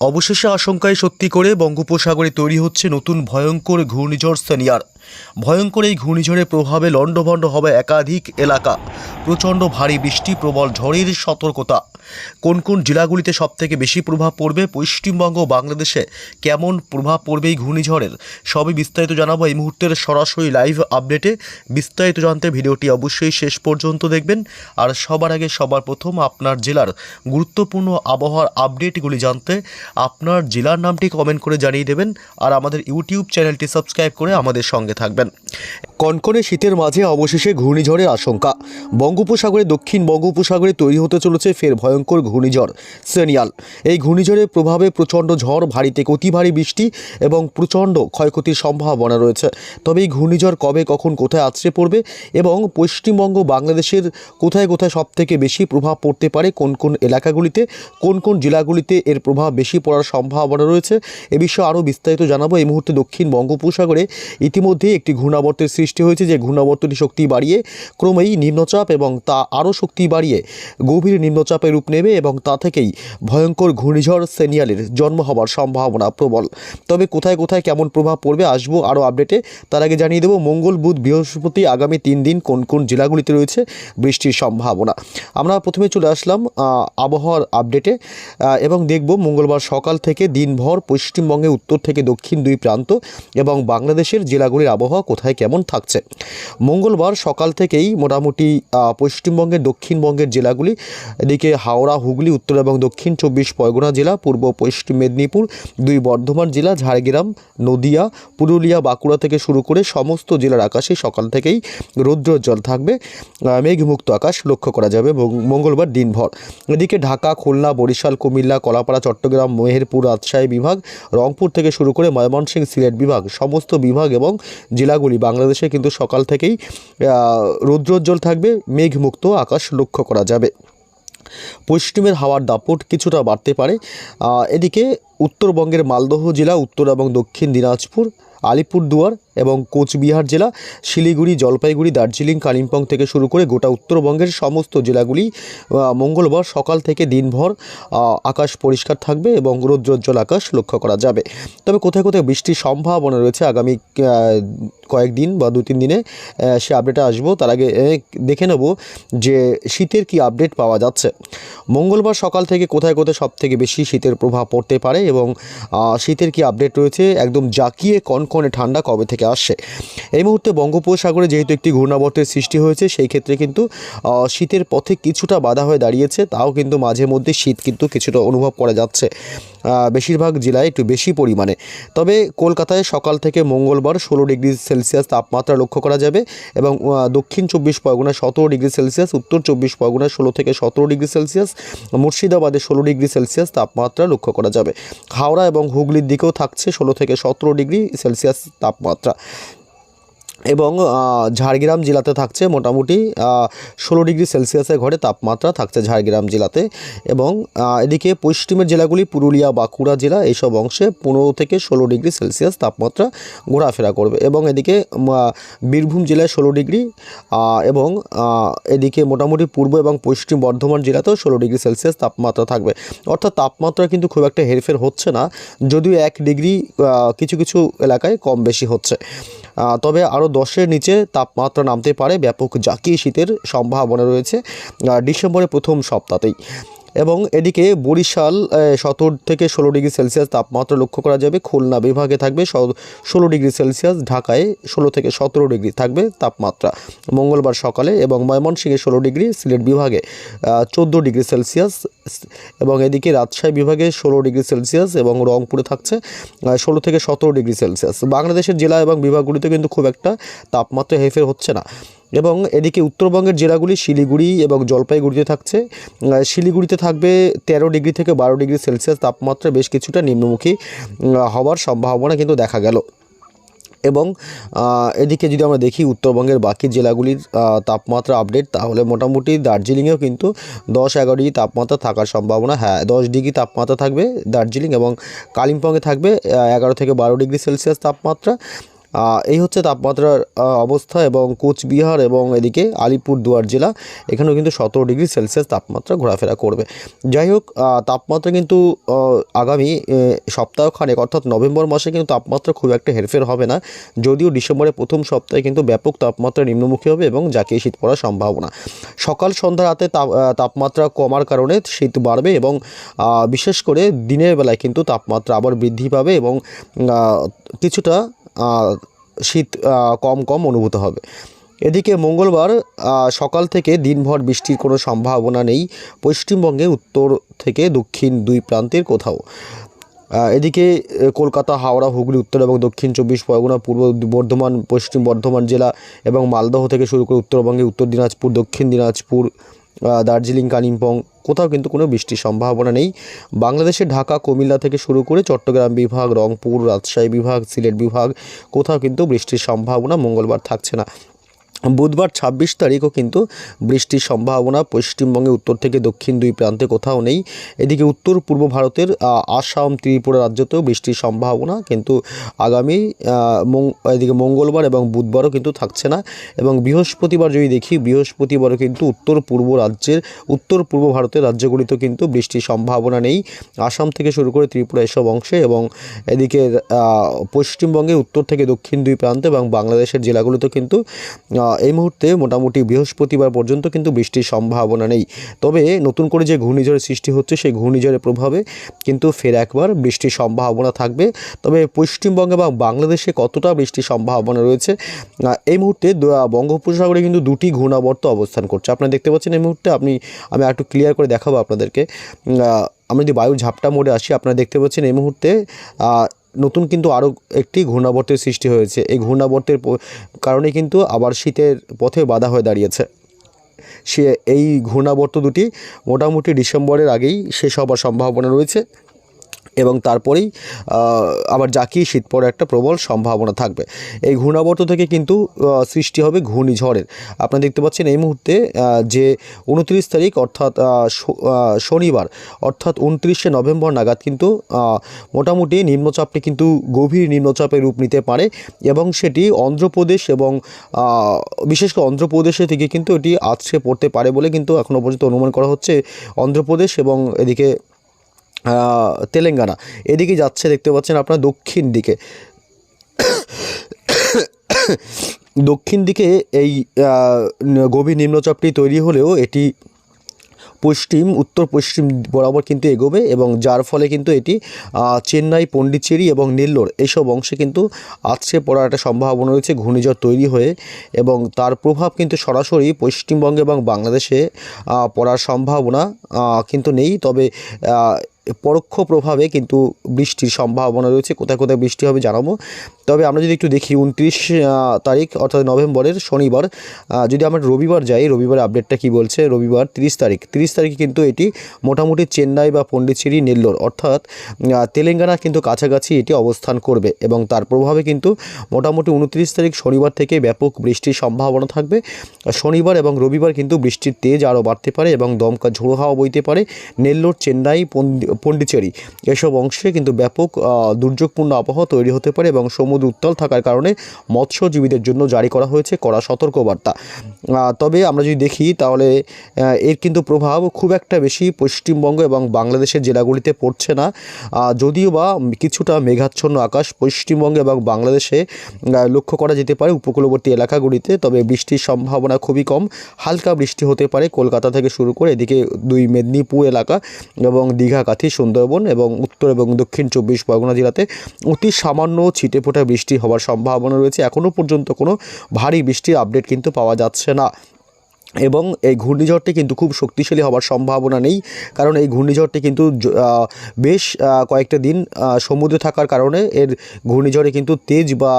অবশেষে আশঙ্কায় সত্যি করে বঙ্গোপসাগরে তৈরি হচ্ছে নতুন ভয়ঙ্কর ঘূর্ণিঝড় সেনিয়ার। ভয়ঙ্কর এই ঘূর্ণিঝড়ের প্রভাবে লণ্ডভণ্ড হবে একাধিক এলাকা। প্রচণ্ড ভারী বৃষ্টি, প্রবল ঝড়ের সতর্কতা। কোন কোন জেলাগুলিতে সবথেকে বেশি প্রভাব পড়বে? পশ্চিমবঙ্গ বাংলাদেশে কেমন প্রভাব পড়বে এই ঘূর্ণিঝড়ের? সবই বিস্তারিত জানাব এই মুহূর্তের সরাসরি লাইভ আপডেটে। বিস্তারিত জানতে ভিডিওটি অবশ্যই শেষ পর্যন্ত দেখবেন। আর সবার আগে সবার প্রথম আপনার জেলার গুরুত্বপূর্ণ আবহাওয়ার আপডেটগুলি জানতে আপনার জেলার নামটি কমেন্ট করে জানিয়ে দেবেন। আর আমাদের ইউটিউব চ্যানেলটি সাবস্ক্রাইব করে আমাদের সঙ্গে থাকবেন। কনকনে শীতের মাঝে অবশেষে ঘূর্ণিঝড়ের আশঙ্কা। বঙ্গোপসাগরে, দক্ষিণ বঙ্গোপসাগরে তৈরি হতে চলেছে ফের ভয়ঙ্কর ঘূর্ণিঝড় সেনিয়াল। এই ঘূর্ণিঝড়ের প্রভাবে প্রচণ্ড ঝড় ভারীতে অতি ভারী বৃষ্টি এবং প্রচণ্ড ক্ষয়ক্ষতির সম্ভাবনা রয়েছে। তবে এই ঘূর্ণিঝড় কবে কখন কোথায় আছড়ে পড়বে এবং পশ্চিমবঙ্গ, বাংলাদেশের কোথায় কোথায় সবথেকে বেশি প্রভাব পড়তে পারে, কোন কোন এলাকাগুলিতে, কোন কোন জেলাগুলিতে এর প্রভাব বেশি পড়ার সম্ভাবনা রয়েছে, এ বিষয়ে আরও বিস্তারিত জানাব। এই মুহূর্তে দক্ষিণ বঙ্গোপসাগরে ইতিমধ্যেই একটি ঘূর্ণাবর্তের সৃষ্টি হয়েছে যে ঘূর্ণাবর্তটি শক্তি বাড়িয়ে ক্রমেই নিম্নচাপ এবং তা আরও শক্তি বাড়িয়ে গভীর নিম্নচাপে রূপ নেবে এবং তা থেকেই ভয়ঙ্কর ঘূর্ণিঝড় সেনিয়ালের জন্ম হওয়ার সম্ভাবনা প্রবল। তবে কোথায় কোথায় কেমন প্রভাব পড়বে আসব আরও আপডেটে। তার আগে জানিয়ে দেবো, মঙ্গল, বুধ, বৃহস্পতি আগামী তিন দিন কোন কোন জেলাগুলিতে রয়েছে বৃষ্টির সম্ভাবনা। আমরা প্রথমে চলে আসলাম আবহাওয়ার আপডেটে এবং দেখব মঙ্গলবার সকাল থেকে দিনভর পশ্চিমবঙ্গে, উত্তর থেকে দক্ষিণ দুই প্রান্ত এবং বাংলাদেশের জেলাগুলির আবহাওয়া কোথায় কেমন থাকছে। মঙ্গলবার সকাল থেকেই মোটামুটি পশ্চিমবঙ্গের, দক্ষিণবঙ্গের জেলাগুলি, এদিকে হাওড়া, হুগলি, উত্তর এবং দক্ষিণ চব্বিশ পরগনা জেলা, পূর্ব পশ্চিম মেদিনীপুর, দুই বর্ধমান জেলা, ঝাড়গ্রাম, নদিয়া, পুরুলিয়া, বাঁকুড়া থেকে শুরু করে সমস্ত জেলার আকাশে সকাল থেকেই রৌদ্রোজ্জ্বল থাকবে মেঘমুক্ত আকাশ লক্ষ্য করা যাবে মঙ্গলবার দিনভর। এদিকে ঢাকা, খুলনা, বরিশাল, কুমিল্লা, কলাপাড়া, চট্টগ্রাম, মেহেরপুর, রাজশাহী বিভাগ, রংপুর থেকে শুরু করে ময়মনসিংহ, সিলেট বিভাগ, সমস্ত বিভাগ এবং জেলাগুলি বাংলাদেশে কিন্তু সকাল থেকেই রৌদ্রোজ্জ্বল থাকবে, মেঘমুক্ত আকাশ লক্ষ্য করা যাবে। পশ্চিমের হাওয়ার দাপট কিছুটা বাড়তে পারে। এদিকে উত্তরবঙ্গের মালদহ জেলা, উত্তর এবং দক্ষিণ দিনাজপুর, আলিপুরদুয়ার এবং কোচবিহার জেলা, শিলিগুড়ি, জলপাইগুড়ি, দার্জিলিং, কালিম্পং থেকে শুরু করে গোটা উত্তরবঙ্গের সমস্ত জেলাগুলি মঙ্গলবার সকাল থেকে দিনভর আকাশ পরিষ্কার থাকবে এবং রৌদ্রোজ্জ্বল আকাশ লক্ষ্য করা যাবে। তবে কোথায় কোথায় বৃষ্টির সম্ভাবনা রয়েছে আগামী কয়েকদিন বা দু তিন দিনে সে আপডেটে আসব। তার আগে দেখে নেব যে শীতের কি আপডেট পাওয়া যাচ্ছে। মঙ্গলবার সকাল থেকে কোথায় কোথায় সব থেকে বেশি শীতের প্রভাব পড়তে পারে এবং শীতের কি আপডেট রয়েছে? একদম জাকিয়ে কনকনে ঠান্ডা কবে থেকে আসছে এই মুহূর্তে বঙ্গোপসাগরে যেহেতু একটি ঘূর্ণাবর্তের সৃষ্টি হয়েছে, সেই ক্ষেত্রে কিন্তু শীতের পথে কিছুটা বাধা হয়ে দাঁড়িয়েছে, তাও কিন্তু মাঝে মধ্যে শীত কিন্তু কিছুটা অনুভব করা যাচ্ছে। বেশিরভাগ জেলায় একটু বেশি পরিমাণে। তবে কলকাতায় সকাল থেকে মঙ্গলবার ষোলো ডিগ্রি সেলসিয়াস তাপমাত্রা লক্ষ্য করা যাবে এবং দক্ষিণ চব্বিশ পরগনায় সতেরো ডিগ্রি সেলসিয়াস, উত্তর চব্বিশ পরগনায় ষোলো থেকে সতেরো ডিগ্রি সেলসিয়াস, মুর্শিদাবাদে ষোলো ডিগ্রি সেলসিয়াস তাপমাত্রা লক্ষ্য করা যাবে। হাওড়া এবং হুগলির দিকেও থাকছে ষোলো থেকে সতেরো ডিগ্রি সেলসিয়াস তাপমাত্রা। এবং ঝাড়গ্রাম জেলাতে থাকছে মোটামুটি ষোলো ডিগ্রি সেলসিয়াসের ঘরে তাপমাত্রা থাকছে ঝাড়গ্রাম জেলাতে এবং এদিকে পশ্চিমের জেলাগুলি পুরুলিয়া, বাঁকুড়া জেলা এইসব অংশে পনেরো থেকে ষোলো ডিগ্রি সেলসিয়াস তাপমাত্রা ঘোরাফেরা করবে এবং এদিকে বীরভূম জেলায় ষোলো ডিগ্রি এবং এদিকে মোটামুটি পূর্ব এবং পশ্চিম বর্ধমান জেলাতেও ষোলো ডিগ্রি সেলসিয়াস তাপমাত্রা থাকবে। অর্থাৎ তাপমাত্রা কিন্তু খুব একটা হেরফের হচ্ছে না, যদিও এক ডিগ্রি কিছু কিছু এলাকায় কম বেশি হচ্ছে। তবে আরও দশের নিচে তাপমাত্রা নামতে পারে ব্যাপক জাকিয়ে শীতের সম্ভাবনা রয়েছে ডিসেম্বরের প্রথম সপ্তাহতেই। এবং এদিকে বরিশাল সতেরো থেকে ষোলো ডিগ্রি সেলসিয়াস তাপমাত্রা লক্ষ্য করা যাবে। খুলনা বিভাগে থাকবে ষোলো ডিগ্রি সেলসিয়াস, ঢাকায় ষোলো থেকে সতেরো ডিগ্রি থাকবে তাপমাত্রা। মঙ্গলবার সকালে এবং ময়মনসিংহে ষোলো ডিগ্রি, সিলেট বিভাগে চোদ্দ ডিগ্রি সেলসিয়াস, এবং এদিকে রাজশাহী বিভাগে ষোলো ডিগ্রি সেলসিয়াস এবং রংপুরে থাকছে ষোলো থেকে সতেরো ডিগ্রি সেলসিয়াস। বাংলাদেশের জেলা এবং বিভাগগুলিতে কিন্তু খুব একটা তাপমাত্রা হেফের হচ্ছে না। এবং এদিকে উত্তরবঙ্গের জেলাগুলি শিলিগুড়ি এবং জলপাইগুড়িতে থাকছে। শিলিগুড়িতে থাকবে তেরো ডিগ্রি থেকে বারো ডিগ্রি সেলসিয়াস তাপমাত্রা, বেশ কিছুটা নিম্নমুখী হওয়ার সম্ভাবনা কিন্তু দেখা গেল। এবং এদিকে যদি আমরা দেখি উত্তরবঙ্গের বাকি জেলাগুলির তাপমাত্রা আপডেট, তাহলে মোটামুটি দার্জিলিংয়েও কিন্তু দশ এগারো ডিগ্রি তাপমাত্রা থাকার সম্ভাবনা হ্যাঁ দশ ডিগ্রি তাপমাত্রা থাকবে দার্জিলিং এবং কালিম্পংয়ে থাকবে এগারো থেকে বারো ডিগ্রি সেলসিয়াস তাপমাত্রা। এই হচ্ছে তাপমাত্রার অবস্থা এবং কোচবিহার এবং এদিকে আলিপুরদুয়ার জেলা, এখানেও কিন্তু সতেরো ডিগ্রি সেলসিয়াস তাপমাত্রা ঘোরাফেরা করবে। যাই হোক তাপমাত্রা কিন্তু আগামী সপ্তাহখানেক অর্থাৎ নভেম্বর মাসে কিন্তু তাপমাত্রা খুব একটা হেরফের হবে না, যদিও ডিসেম্বরের প্রথম সপ্তাহে কিন্তু ব্যাপক তাপমাত্রা নিম্নমুখী হবে এবং যাকে শীত পড়ার সম্ভাবনা। সকাল সন্ধ্যা রাতে তাপমাত্রা কমার কারণে শীত বাড়বে এবং বিশেষ করে দিনের বেলায় কিন্তু তাপমাত্রা আবার বৃদ্ধি পাবে এবং কিছুটা শীত কম কম অনুভূত হবে। এদিকে মঙ্গলবার সকাল থেকে দিনভর বৃষ্টির কোনো সম্ভাবনা নেই। পশ্চিমবঙ্গে উত্তর থেকে দক্ষিণ দুই প্রান্তের কোথাও। এদিকে কলকাতা, হাওড়া, হুগলি, উত্তর এবং দক্ষিণ চব্বিশ পরগনা, পূর্ব বর্ধমান, পশ্চিম বর্ধমান জেলা এবং মালদহ থেকে শুরু করে উত্তরবঙ্গে উত্তর দিনাজপুর, দক্ষিণ দিনাজপুর দার্জিলিং, কালিম্পং, কোথাও কিন্তু কোনো বৃষ্টির সম্ভাবনা নেই। বাংলাদেশে ঢাকা, কুমিল্লা থেকে শুরু করে চট্টগ্রাম বিভাগ, রংপুর, রাজশাহী বিভাগ, সিলেট বিভাগ, কোথাও কিন্তু বৃষ্টির সম্ভাবনা মঙ্গলবার থাকছে না। বুধবার ছাব্বিশ তারিখও কিন্তু বৃষ্টির সম্ভাবনা পশ্চিমবঙ্গে উত্তর থেকে দক্ষিণ দুই প্রান্তে কোথাও নেই। এদিকে উত্তর পূর্ব ভারতের আসাম, ত্রিপুরা রাজ্যতেও বৃষ্টির সম্ভাবনা কিন্তু আগামী এদিকে মঙ্গলবার এবং বুধবারও কিন্তু থাকছে না এবং বৃহস্পতিবার যদি দেখি, বৃহস্পতিবারও কিন্তু উত্তর পূর্ব রাজ্যের, উত্তর পূর্ব ভারতের রাজ্যগুলিতেও কিন্তু বৃষ্টির সম্ভাবনা নেই। আসাম থেকে শুরু করে ত্রিপুরা এসব অংশে এবং এদিকে পশ্চিমবঙ্গে উত্তর থেকে দক্ষিণ দুই প্রান্তে এবং বাংলাদেশের জেলাগুলিতেও কিন্তু এই মুহূর্তে মোটামুটি বৃহস্পতিবার পর্যন্ত কিন্তু বৃষ্টির সম্ভাবনা নেই। তবে নতুন করে যে ঘূর্ণিঝড়ের সৃষ্টি হচ্ছে, সেই ঘূর্ণিঝড়ের প্রভাবে কিন্তু ফের একবার বৃষ্টির সম্ভাবনা থাকবে। তবে পশ্চিমবঙ্গে বা বাংলাদেশে কতটা বৃষ্টির সম্ভাবনা রয়েছে এই মুহূর্তে বঙ্গোপসাগরে কিন্তু দুটি ঘূর্ণাবর্ত অবস্থান করছে। আপনারা দেখতে পাচ্ছেন এই মুহূর্তে আপনি, আমি একটু ক্লিয়ার করে দেখাবো আপনাদেরকে। আমরা যদি বায়ুর ঝাপটা মোড়ে আসি, আপনারা দেখতে পাচ্ছেন এই মুহূর্তে নতুন কিন্তু আরও একটি ঘূর্ণাবর্তের সৃষ্টি হয়েছে। এই ঘূর্ণাবর্তের কারণে কিন্তু আবার শীতের পথে বাধা হয়ে দাঁড়িয়েছে। সে এই ঘূর্ণাবর্ত দুটি মোটামুটি ডিসেম্বরের আগেই শেষ হবার সম্ভাবনা রয়েছে। এবং তারপরেই আবার জাকিয়ে শীত পড়ার একটা প্রবল সম্ভাবনা থাকবে। এই ঘূর্ণাবর্ত থেকে কিন্তু সৃষ্টি হবে ঘূর্ণিঝড়ের। আপনারা দেখতে পাচ্ছেন এই মুহূর্তে যে উনত্রিশ তারিখ অর্থাৎ শনিবার, অর্থাৎ উনত্রিশে নভেম্বর নাগাদ কিন্তু মোটামুটি নিম্নচাপটি কিন্তু গভীর নিম্নচাপের রূপ নিতে পারে এবং সেটি অন্ধ্রপ্রদেশ এবং বিশেষ করে অন্ধ্রপ্রদেশে থেকে কিন্তু এটি আছড়ে পড়তে পারে বলে কিন্তু এখনও পর্যন্ত অনুমান করা হচ্ছে। অন্ধ্রপ্রদেশ এবং এদিকে তেলেঙ্গানা। এদিকে যাচ্ছে, দেখতে পাচ্ছেন আপনার দক্ষিণ দিকে। দক্ষিণ দিকে এই গভীর নিম্নচাপটি তৈরি হলেও এটি পশ্চিম উত্তর পশ্চিম বরাবর কিন্তু এগোবে এবং যার ফলে কিন্তু এটি চেন্নাই, পন্ডিচেরি এবং নেল্লোর এইসব অংশে কিন্তু আছড়ে পড়ার একটা সম্ভাবনা রয়েছে, ঘূর্ণিঝড় তৈরি হয়ে এবং তার প্রভাব কিন্তু সরাসরি পশ্চিমবঙ্গে এবং বাংলাদেশে পড়ার সম্ভাবনা কিন্তু নেই। তবে পরোক্ষ প্রভাবে কিন্তু বৃষ্টির সম্ভাবনা রয়েছে। কোথায় কোথায় বৃষ্টি হবে জানাব। তবে আমরা যদি একটু দেখি উনত্রিশ তারিখ অর্থাৎ নভেম্বরের শনিবার যদি আমরা রবিবার যাই, রবিবার আপডেটটা কি বলছে? রবিবার তিরিশ তারিখ। তিরিশ তারিখে কিন্তু এটি মোটামুটি চেন্নাই বা পন্ডিচেরি নেল্লোর অর্থাৎ তেলেঙ্গানা কিন্তু কাছাকাছি এটি অবস্থান করবে এবং তার প্রভাবে কিন্তু মোটামুটি উনত্রিশ তারিখ শনিবার থেকে ব্যাপক বৃষ্টির সম্ভাবনা থাকবে। শনিবার এবং রবিবার কিন্তু বৃষ্টির তেজ আরও বাড়তে পারে এবং দমকা ঝোড়ো হাওয়া বইতে পারে। নেল্লোর, চেন্নাই, পন্ডি- পন্ডিচেরি এসব অংশে কিন্তু ব্যাপক দুর্যোগপূর্ণ আবহাওয়া তৈরি হতে পারে এবং সমুদ্র উত্তাল থাকার কারণে মৎস্যজীবীদের জন্য জারি করা হয়েছে কড়া সতর্কবার্তা। তবে আমরা যদি দেখি তাহলে এর কিন্তু প্রভাব খুব একটা বেশি পশ্চিমবঙ্গ এবং বাংলাদেশের জেলাগুলিতে পড়ছে না। যদিও বা কিছুটা মেঘাচ্ছন্ন আকাশ পশ্চিমবঙ্গে এবং বাংলাদেশে লক্ষ্য করা যেতে পারে উপকূলবর্তী এলাকাগুলিতে, তবে বৃষ্টির সম্ভাবনা খুবই কম। হালকা বৃষ্টি হতে পারে কলকাতা থেকে শুরু করে এদিকে দুই মেদিনীপুর এলাকা এবং দীঘা, কাথি, সুন্দরবন এবং উত্তর এবং দক্ষিণ চব্বিশ পরগনা জেলাতে অতি সামান্য ছিটে ফোটা বৃষ্টি হওয়ার সম্ভাবনা রয়েছে। এখনও পর্যন্ত কোনো ভারী বৃষ্টির আপডেট কিন্তু পাওয়া যাচ্ছে না। এবং এই ঘূর্ণিঝড়টি কিন্তু খুব শক্তিশালী হওয়ার সম্ভাবনা নেই। কারণ এই ঘূর্ণিঝড়টি কিন্তু বেশ কয়েকটা দিন সমুদ্রে থাকার কারণে এর ঘূর্ণিঝড়ে কিন্তু তেজ বা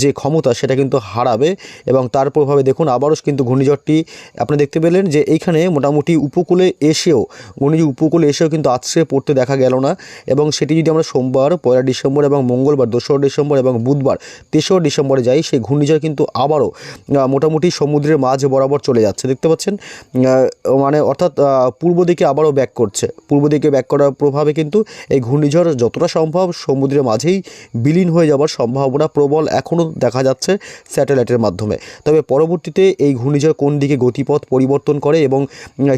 যে ক্ষমতা সেটা কিন্তু হারাবে এবং তার প্রভাবে দেখুন আবারও কিন্তু ঘূর্ণিঝড়টি, আপনি দেখতে পেলেন যে এইখানে মোটামুটি উপকূলে এসেও, ঘূর্ণিঝড় উপকূলে এসেও কিন্তু আছড়ে পড়তে দেখা গেল না এবং সেটি যদি আমরা সোমবার, পয়লা ডিসেম্বর এবং মঙ্গলবার, দোসরা ডিসেম্বর এবং বুধবার, তেসরা ডিসেম্বরে যাই, সেই ঘূর্ণিঝড় কিন্তু আবারও মোটামুটি সমুদ্রের মাঝ বরাবর চলে যাচ্ছে। দেখতে পাচ্ছেন মানে অর্থাৎ পূর্ব দিকে আবারও ব্যাক করছে। পূর্ব দিকে ব্যাক করার প্রভাবে কিন্তু এই ঘূর্ণিঝড় যতটা সম্ভব সমুদ্রের মাঝেই বিলীন হয়ে যাওয়ার সম্ভাবনা প্রবল এখনও দেখা যাচ্ছে স্যাটেলাইটের মাধ্যমে। তবে পরবর্তীতে এই ঘূর্ণিঝড় কোন দিকে গতিপথ পরিবর্তন করে এবং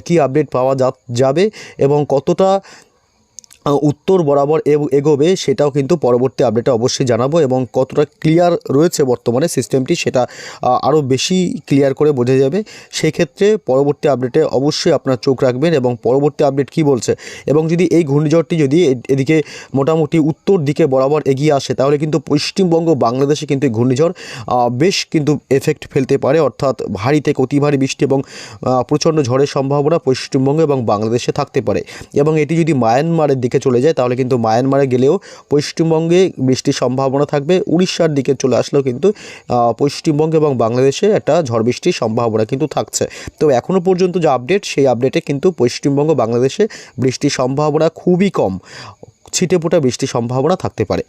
কি আপডেট পাওয়া যাবে এবং কতটা উত্তর বরাবর এগ- এগোবে সেটাও কিন্তু পরবর্তী আপডেটে অবশ্যই জানাব এবং কতটা ক্লিয়ার রয়েছে বর্তমানে সিস্টেমটি সেটা আরও বেশি ক্লিয়ার করে বোঝা যাবে। সেই ক্ষেত্রে পরবর্তী আপডেটে অবশ্যই আপনার চোখ রাখবেন এবং পরবর্তী আপডেট কি বলছে এবং যদি এই ঘূর্ণিঝড়টি যদি এদিকে মোটামুটি উত্তর দিকে বরাবর এগিয়ে আসে, তাহলে কিন্তু পশ্চিমবঙ্গ বাংলাদেশে কিন্তু এই ঘূর্ণিঝড় বেশ কিন্তু এফেক্ট ফেলতে পারে। অর্থাৎ ভারী থেকে অতি ভারী বৃষ্টি এবং প্রচণ্ড ঝড়ের সম্ভাবনা পশ্চিমবঙ্গ এবং বাংলাদেশে থাকতে পারে। এবং এটি যদি মায়ানমারের দিকে চলে যায়, তাহলে কিন্তু মায়ানমারে গেলেও পশ্চিমবঙ্গে বৃষ্টির সম্ভাবনা থাকবে। উড়িষ্যার দিকে চলে আসলেও কিন্তু পশ্চিমবঙ্গ এবং বাংলাদেশে একটা ঝড় বৃষ্টির সম্ভাবনা কিন্তু থাকছে। তো এখনও পর্যন্ত যে আপডেট সেই আপডেটে কিন্তু পশ্চিমবঙ্গ বাংলাদেশে বৃষ্টির সম্ভাবনা খুবই কম। ছিটেফোঁটা বৃষ্টির সম্ভাবনা থাকতে পারে।